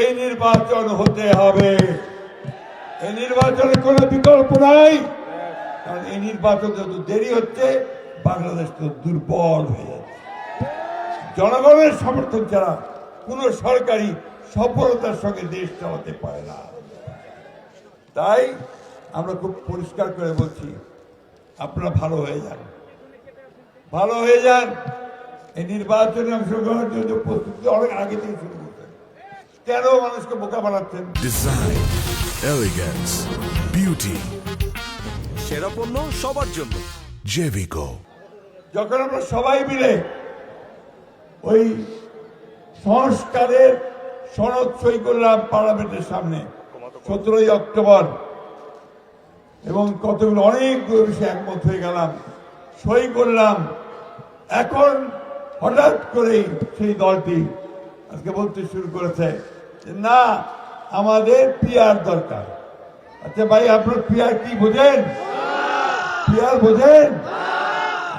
এই নির্বাচন হতে হবে। এই নির্বাচনের কোনো বিকল্প নাই। কারণ এই নির্বাচন যত দেরি হচ্ছে, বাংলাদেশ তো দুর্বল হয়ে যাচ্ছে। জনগণের সমর্থন ছাড়া কোন সরকারি সফলতার সঙ্গে দেশ চালাতে পারে না। তাই আমরা খুব পরিষ্কার করে বলছি, আপনারা ভালো হয়ে যান। ভালো হয়ে যান। এই নির্বাচনে অংশগ্রহণের জন্য প্রস্তুতি অনেক আগে থেকে শুরু কেন মানুষকে বোকা বানাচ্ছেন। Design, elegance, beauty, সেরা পণ্য সবার জন্য। Jevico. যখন আমরা সবাই মিলে ওই সংস্কারের সনদ সই করলাম পার্লামেন্টের সামনে সতেরোই অক্টোবর এবং কতগুলো অনেকগুলো বিষয়ে একমত হয়ে গেলাম সই করলাম। এখন হঠাৎ করেই সেই দলটি আজকে বলতে শুরু করেছে। না, আমাদের পিয়ার দরকার। আচ্ছা ভাই, আপনার পিয়ার কি বোঝেন? পিয়ার বোঝেন?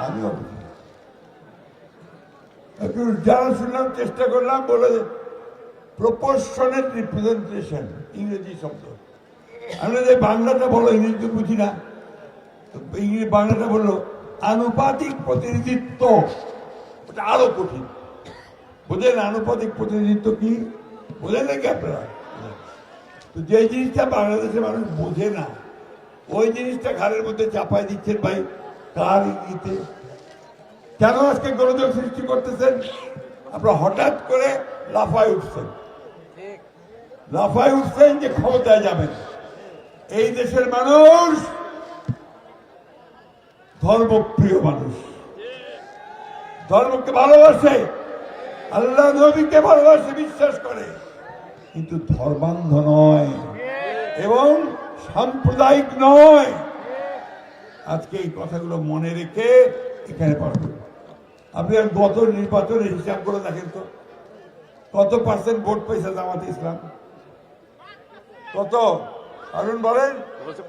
আমিও বুঝি। একটু জানা শুনলাম চেষ্টা করলাম, বলে প্রপোর্শনেট রিপ্রেজেন্টেশন ইংরেজি শব্দ। আমরা যে বাংলাটা বলো ইংরেজি বুঝি না। ইংরেজি বাংলাটা বলল, আনুপাতিক প্রতিনিধিত্ব। ওটা আরও কঠিন। বোঝেন আনুপাতিক প্রতিনিধিত্ব কি? বোঝেন নাকি আপনারা তো যে জিনিসটা বাংলাদেশের মানুষ বোঝে না, ওই জিনিসটা ঘাড়ের মধ্যে চাপাই দিচ্ছেন ভাই কার ইঙ্গিতে। কেন আজকে গোলযোগ সৃষ্টি করতেছেন? আপনারা হঠাৎ করে লাফায় উঠছেন। লাফায় উঠছেন যে ক্ষমতায় যাবেন। এই দেশের মানুষ ধর্মপ্রিয় মানুষ। ধর্মকে ভালোবাসে। আল্লাহ নবীকে ভালোবাসে বিশ্বাস করে। কিন্তু ধর্মান্ধ নয় এবং সাম্প্রদায়িক নয়। আজকে এই কথাগুলো মনে রেখে এখানে পাঠাবেন আপনি আর গত নির্বাচনের হিসাব করে দেখেন তো। কত পার্সেন্ট ভোট পেয়েছে জামাতে ইসলাম? কত? অরুণ বলেন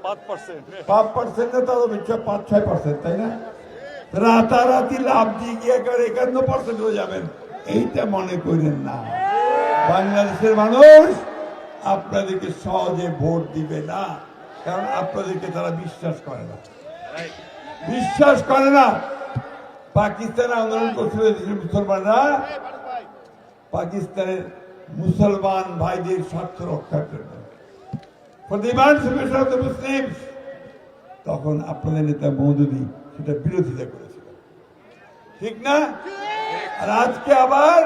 পাঁচ পার্সেন্ট পাঁচ পার্সেন্ট না তারও পাঁচ ছয় পার্সেন্ট তাই না? রাতারাতি লাভ দিয়ে গিয়ে একান্ন পার্সেন্ট হয়ে যাবেন। এইটা মনে করেন না। বাংলাদেশের মানুষ আপনাদেরকে সহজে ভোট দিবে না, কারণ আপনাদেরকে তারা বিশ্বাস করে না। বিশ্বাস করে না। পাকিস্তানে আন্দোলন করছিল মুসলমানরা। পাকিস্তানের মুসলমান ভাইদের স্বার্থ রক্ষার জন্য। the Muslims তখন আপনাদের নেতা মৌদুদি সেটা বিরোধিতা করেছিল। ঠিক না? আর আজকে আবার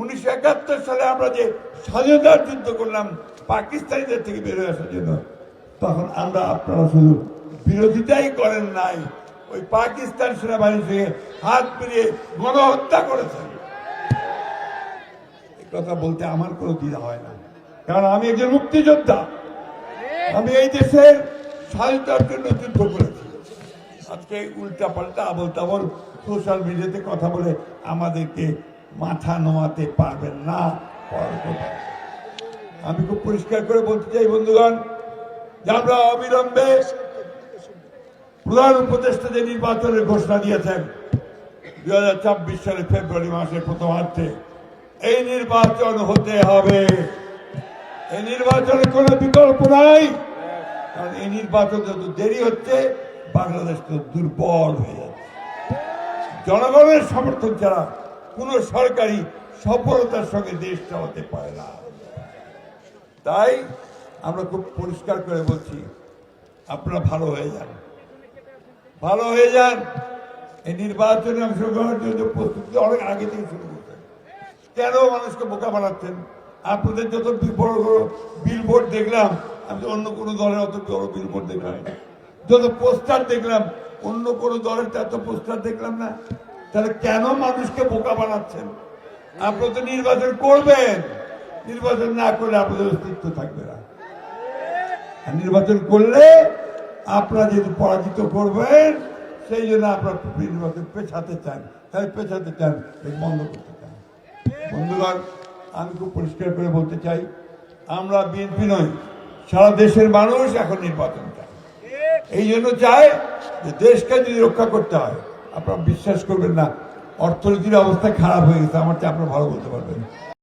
উনিশশো একাত্তর সালে আমরা যে স্বাধীনতার যুদ্ধ করলাম, পাকিস্তানিদের থেকে বের হয়ে আসার জন্য, তখন আমরা আপনারা শুধু বিরোধিতাই করেন নাই, ওই পাকিস্তান সেনাবাহিনীর সঙ্গে হাত মিলিয়ে গণহত্যা করেছেন। কথা বলতে আমার কোনো দ্বিধা হয় না, কারণ আমি একজন মুক্তিযোদ্ধা। আমি এই দেশের স্বাধীনতার জন্য যুদ্ধ করেছি। আজকে উল্টা পাল্টা আবল সোশ্যাল মিডিয়াতে কথা বলে আমাদেরকে মাথা নোয়াতে পারবেন না। আমি খুব পরিষ্কার করে বলতে চাই, বন্ধুগণ, যে আমরা অবিলম্বে প্রধান উপদেষ্টা যে নির্বাচনের ঘোষণা দিয়েছেন, দুই হাজার ছাব্বিশ সালের ফেব্রুয়ারি মাসের প্রথমার্ধে, এই নির্বাচন হতে হবে এই নির্বাচনের কোনো বিকল্প নাই, কারণ এই নির্বাচন যত দেরি হচ্ছে বাংলাদেশ তো দুর্বল হয়ে যাচ্ছে। জনগণের সমর্থন ছাড়া কোন সরকারি সফলতার সঙ্গে দেশ চালাতে পারে না। তাই আমরা খুব পরিষ্কার করে বলছি, আপনারা ভালো হয়ে যান। ভালো হয়ে যান। এই নির্বাচনে অংশগ্রহণের জন্য প্রস্তুতি অনেক আগে থেকে শুরু করতেন কেন মানুষকে বোকা বানাচ্ছেন? আপনাদের যত বড় বড় বিলবোর্ড দেখলাম, আমি অন্য কোনো দলের অত বড় বিলবোর্ড দেখলাম না। যত পোস্টার দেখলাম, অন্য কোনো দলের তত পোস্টার দেখলাম না। তাহলে কেন মানুষকে বোকা বানাচ্ছেন? আপনারা তো নির্বাচন করবেন। নির্বাচন না করলে আপনাদের অস্তিত্ব থাকবে না। নির্বাচন করলে আপনারা যদি পরাজিত করবেন, সেই জন্য আপনারা নির্বাচন পেছাতে চান। তাই পেছাতে চান বন্ধ করতে চান। বন্ধুগণ, আমি খুব পরিষ্কার করে বলতে চাই, আমরা বিএনপি নই, সারা দেশের মানুষ এখন নির্বাচন চায়। এই জন্য চায় যে দেশকে যদি রক্ষা করতে হয়, আপনারা বিশ্বাস করবেন না, অর্থনীতির অবস্থা খারাপ হয়ে গেছে, আমার চেয়ে আপনারা ভালো বলতে পারবেন।